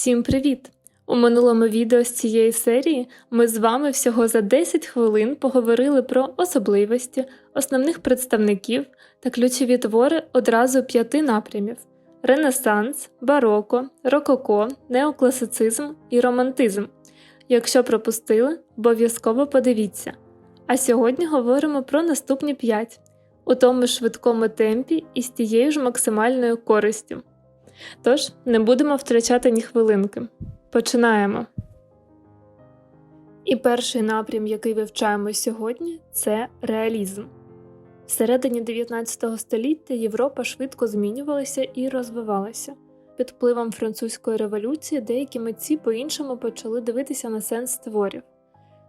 Всім привіт! У минулому відео з цієї серії ми з вами всього за 10 хвилин поговорили про особливості, основних представників та ключові твори одразу п'яти напрямів: Ренесанс, бароко, рококо, неокласицизм і романтизм. Якщо пропустили, обов'язково подивіться. А сьогодні говоримо про наступні 5 у тому швидкому темпі і з тією ж максимальною користю. Тож не будемо втрачати ні хвилинки. Починаємо. І перший напрям, який вивчаємо сьогодні, це реалізм. Всередині 19 століття Європа швидко змінювалася і розвивалася. Під впливом французької революції деякі митці по-іншому почали дивитися на сенс творів.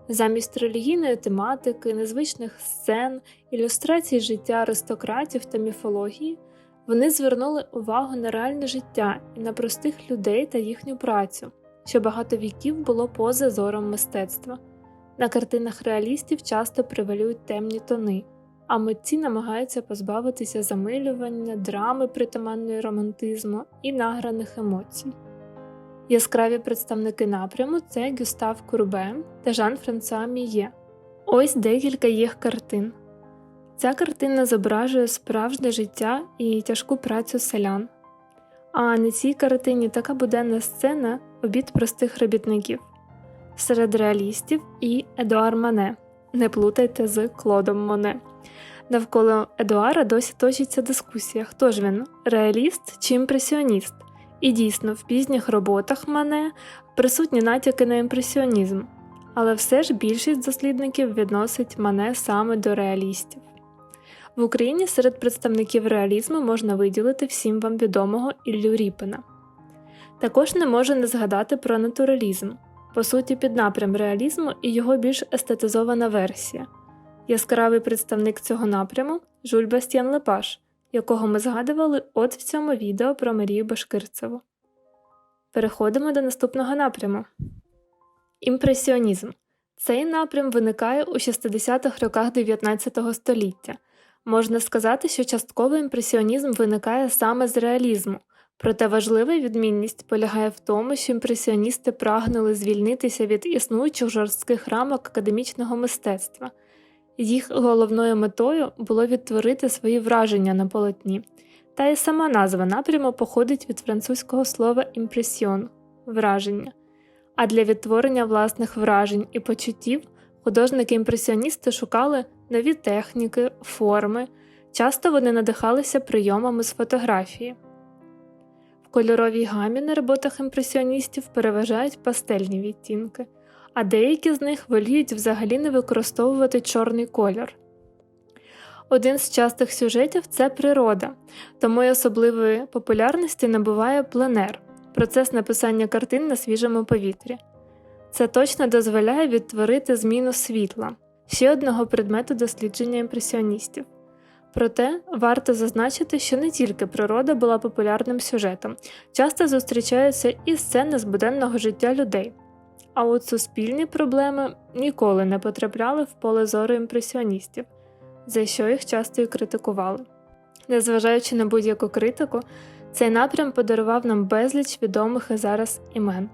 Замість релігійної тематики, незвичних сцен, ілюстрацій життя аристократів та міфології вони звернули увагу на реальне життя і на простих людей та їхню працю, що багато віків було поза зором мистецтва. На картинах реалістів часто превалюють темні тони, а митці намагаються позбавитися замилювання, драми притаманної романтизму і награних емоцій. Яскраві представники напряму це Гюстав Курбе та Жан Франсуа Міє. Ось декілька їх картин. Ця картина зображує справжнє життя і тяжку працю селян. А на цій картині така буденна сцена обід простих робітників серед реалістів і Едуар Мане. Не плутайте з Клодом Моне. Навколо Едуара досі точиться дискусія, хто ж він реаліст чи імпресіоніст. І дійсно, в пізніх роботах Мане присутні натяки на імпресіонізм, але все ж більшість дослідників відносить Мане саме до реалістів. В Україні серед представників реалізму можна виділити всім вам відомого Іллю Ріпина. Також не можу не згадати про натуралізм, по суті, піднапрям реалізму і його більш естетизована версія. Яскравий представник цього напряму Жуль Бастіан Лепаш, якого ми згадували от в цьому відео про Марію Башкирцеву. Переходимо до наступного напряму. Імпресіонізм. Цей напрям виникає у 60-х роках 19 століття. Можна сказати, що частково імпресіонізм виникає саме з реалізму, проте важлива відмінність полягає в тому, що імпресіоністи прагнули звільнитися від існуючих жорстких рамок академічного мистецтва. Їх головною метою було відтворити свої враження на полотні, та й сама назва напряму походить від французького слова імпресіон враження. А для відтворення власних вражень і почуттів художники-імпресіоністи шукали нові техніки, форми, часто вони надихалися прийомами з фотографії. В кольоровій гамі на роботах імпресіоністів переважають пастельні відтінки, а деякі з них воліють взагалі не використовувати чорний кольор. Один з частих сюжетів це природа, тому й особливої популярності набуває пленер процес написання картин на свіжому повітрі. Це точно дозволяє відтворити зміну світла, ще одного предмету дослідження імпресіоністів. Проте варто зазначити, що не тільки природа була популярним сюжетом, часто зустрічаються і сцени з буденного життя людей. А от суспільні проблеми ніколи не потрапляли в поле зору імпресіоністів, за що їх часто і критикували. Незважаючи на будь-яку критику, цей напрям подарував нам безліч відомих і зараз імен: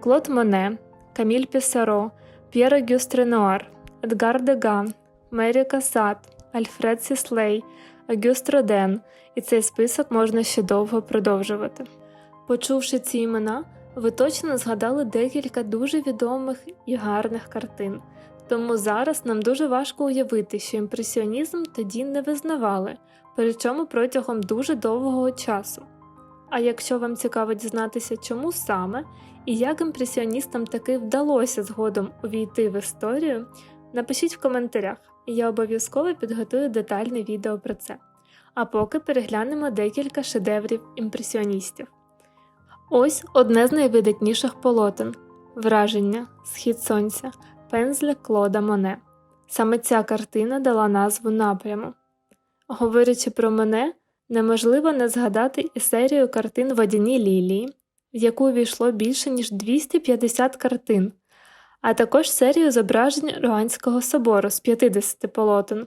Клод Моне, Каміль Пісаро, П'єр Гюст Ренуар, Едгар Деган, Мері Касат, Альфред Сіслей, Агюст Роден, і цей список можна ще довго продовжувати. Почувши ці імена, ви точно згадали декілька дуже відомих і гарних картин, тому зараз нам дуже важко уявити, що імпресіонізм тоді не визнавали, причому протягом дуже довгого часу. А якщо вам цікаво дізнатися, чому саме і як імпресіоністам таки вдалося згодом увійти в історію, напишіть в коментарях, і я обов'язково підготую детальне відео про це. А поки переглянемо декілька шедеврів імпресіоністів. Ось одне з найвидатніших полотен Враження, Схід Сонця, пензля Клода Моне. Саме ця картина дала назву напряму. Говорячи про Моне, неможливо не згадати і серію картин Водяні лілії, в яку війшло більше ніж 250 картин, а також серію зображень Руанського собору з 50 полотен,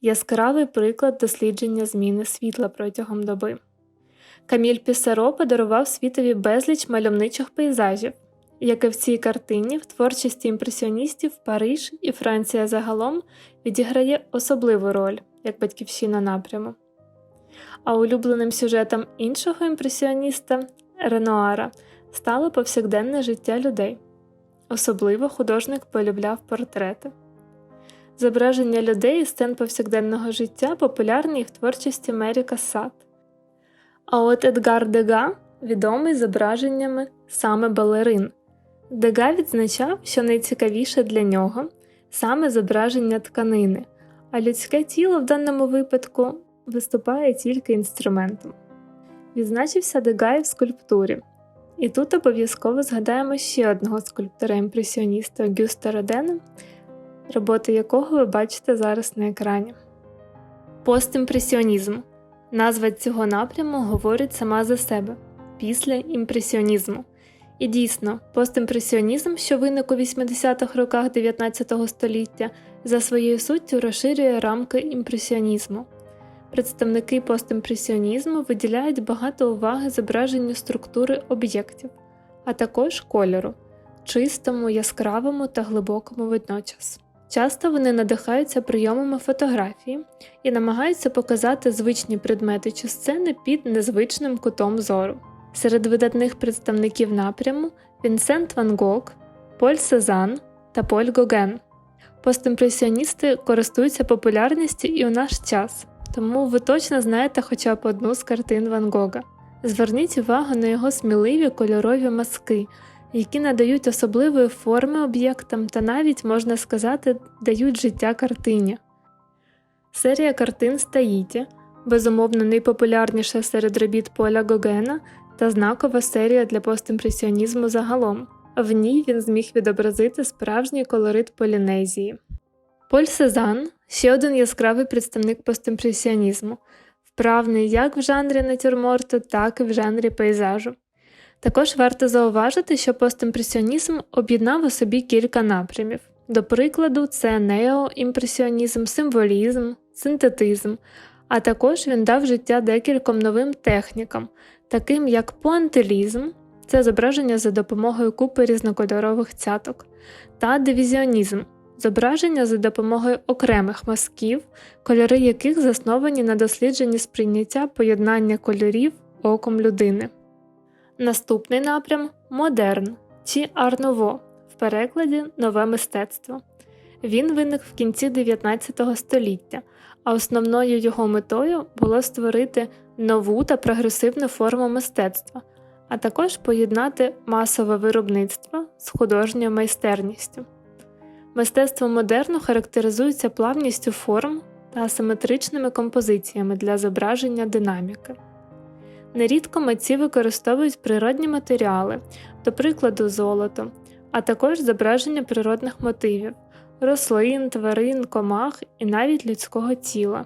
яскравий приклад дослідження зміни світла протягом доби. Каміль Пісаро подарував світові безліч мальовничих пейзажів. Як і в цій картині, в творчості імпресіоністів Париж і Франція загалом відіграє особливу роль як батьківщина напряму. А улюбленим сюжетом іншого імпресіоніста Ренуара стало повсякденне життя людей. Особливо художник полюбляв портрети. Зображення людей і сцен повсякденного життя популярні в творчості Мері Кассат. А от Едгар Дега відомий зображеннями саме балерин. Дега відзначав, що найцікавіше для нього саме зображення тканини, а людське тіло в даному випадку виступає тільки інструментом. Відзначився Дега і в скульптурі. І тут обов'язково згадаємо ще одного скульптора-імпресіоніста Гюста Родена, роботи якого ви бачите зараз на екрані. Постімпресіонізм. Назва цього напряму говорить сама за себе після імпресіонізму. І дійсно, постімпресіонізм, що виник у 80-х роках 19 століття, за своєю суттю розширює рамки імпресіонізму. Представники постімпресіонізму виділяють багато уваги зображенню структури об'єктів, а також кольору, чистому, яскравому та глибокому водночас. Часто вони надихаються прийомами фотографії і намагаються показати звичні предмети чи сцени під незвичним кутом зору. Серед видатних представників напряму Вінсент Ван Гог, Поль Сезанн та Поль Гоген. Постімпресіоністи користуються популярністю і у наш час, тому ви точно знаєте хоча б одну з картин Ван Гога. Зверніть увагу на його сміливі кольорові маски, які надають особливої форми об'єктам та навіть, можна сказати, дають життя картині. Серія картин Стаїті, безумовно найпопулярніша серед робіт Поля Гогена та знакова серія для постімпресіонізму загалом. В ній він зміг відобразити справжній колорит Полінезії. Поль Сезанн ще один яскравий представник постімпресіонізму, вправний як в жанрі натюрморту, так і в жанрі пейзажу. Також варто зауважити, що постімпресіонізм об'єднав у собі кілька напрямів. До прикладу, це неоімпресіонізм, символізм, синтетизм, а також він дав життя декільком новим технікам, таким як пуантилізм це зображення за допомогою купи різнокольорових цяток, та дивізіонізм зображення за допомогою окремих мазків, кольори яких засновані на дослідженні сприйняття поєднання кольорів оком людини. Наступний напрям модерн чи арново в перекладі нове мистецтво. Він виник в кінці 19 століття, а основною його метою було створити нову та прогресивну форму мистецтва, а також поєднати масове виробництво з художньою майстерністю. Мистецтво модерну характеризується плавністю форм та асиметричними композиціями для зображення динаміки. Нерідко митці використовують природні матеріали, до прикладу, золото, а також зображення природних мотивів, рослин, тварин, комах і навіть людського тіла.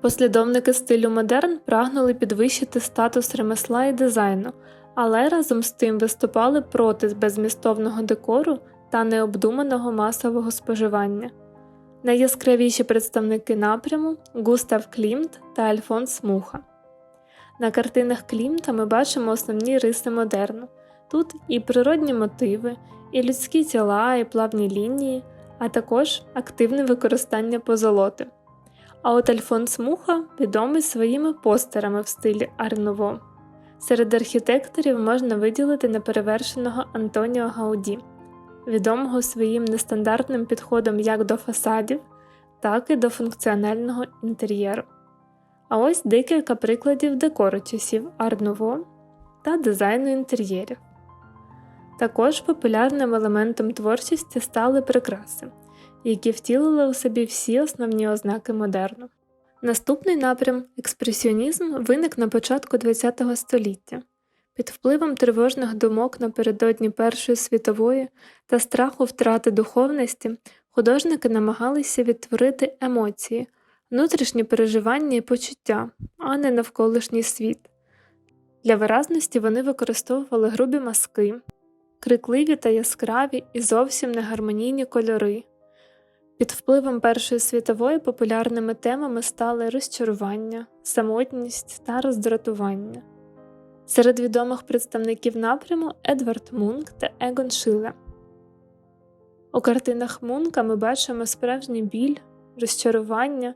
Послідовники стилю модерн прагнули підвищити статус ремесла і дизайну, але разом з тим виступали проти безмістовного декору та необдуманого масового споживання. Найяскравіші представники напряму Густав Клімт та Альфонс Муха. На картинах Клімта ми бачимо основні риси модерну. Тут і природні мотиви, і людські тіла, і плавні лінії, а також активне використання позолоти. А от Альфонс Муха відомий своїми постерами в стилі Арново. Серед архітекторів можна виділити неперевершеного Антоніо Гауді, відомого своїм нестандартним підходом як до фасадів, так і до функціонального інтер'єру. А ось декілька прикладів декору часів Арново та дизайну інтер'єрів. Також популярним елементом творчості стали прикраси, які втілили у собі всі основні ознаки модерну. Наступний напрям експресіонізм виник на початку ХХ століття. Під впливом тривожних думок напередодні Першої світової та страху втрати духовності художники намагалися відтворити емоції, внутрішні переживання і почуття, а не навколишній світ. Для виразності вони використовували грубі маски, крикливі та яскраві і зовсім негармонійні кольори. Під впливом Першої світової популярними темами стали розчарування, самотність та роздратування. Серед відомих представників напряму Едвард Мунк та Егон Шиле. У картинах Мунка ми бачимо справжній біль, розчарування,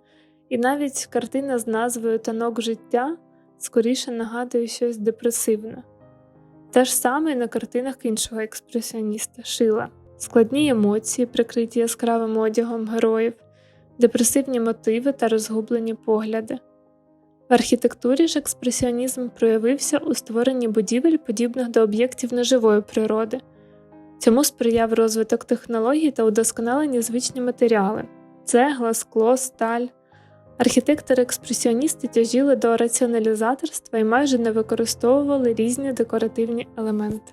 і навіть картина з назвою Танок життя скоріше нагадує щось депресивне. Те ж саме і на картинах іншого експресіоніста Шила, складні емоції, прикриті яскравим одягом героїв, депресивні мотиви та розгублені погляди. В архітектурі ж експресіонізм проявився у створенні будівель, подібних до об'єктів неживої природи. Цьому сприяв розвиток технологій та удосконалені звичні матеріали цегла, скло, сталь. Архітектори-експресіоністи тяжіли до раціоналізаторства і майже не використовували різні декоративні елементи.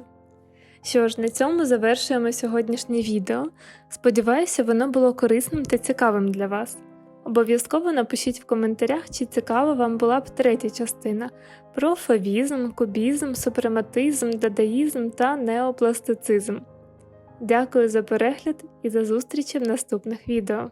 Що ж, на цьому завершуємо сьогоднішнє відео. Сподіваюся, воно було корисним та цікавим для вас. Обов'язково напишіть в коментарях, чи цікава вам була б третя частина про фавізм, кубізм, супрематизм, дадаїзм та неопластицизм. Дякую за перегляд і за зустрічі в наступних відео.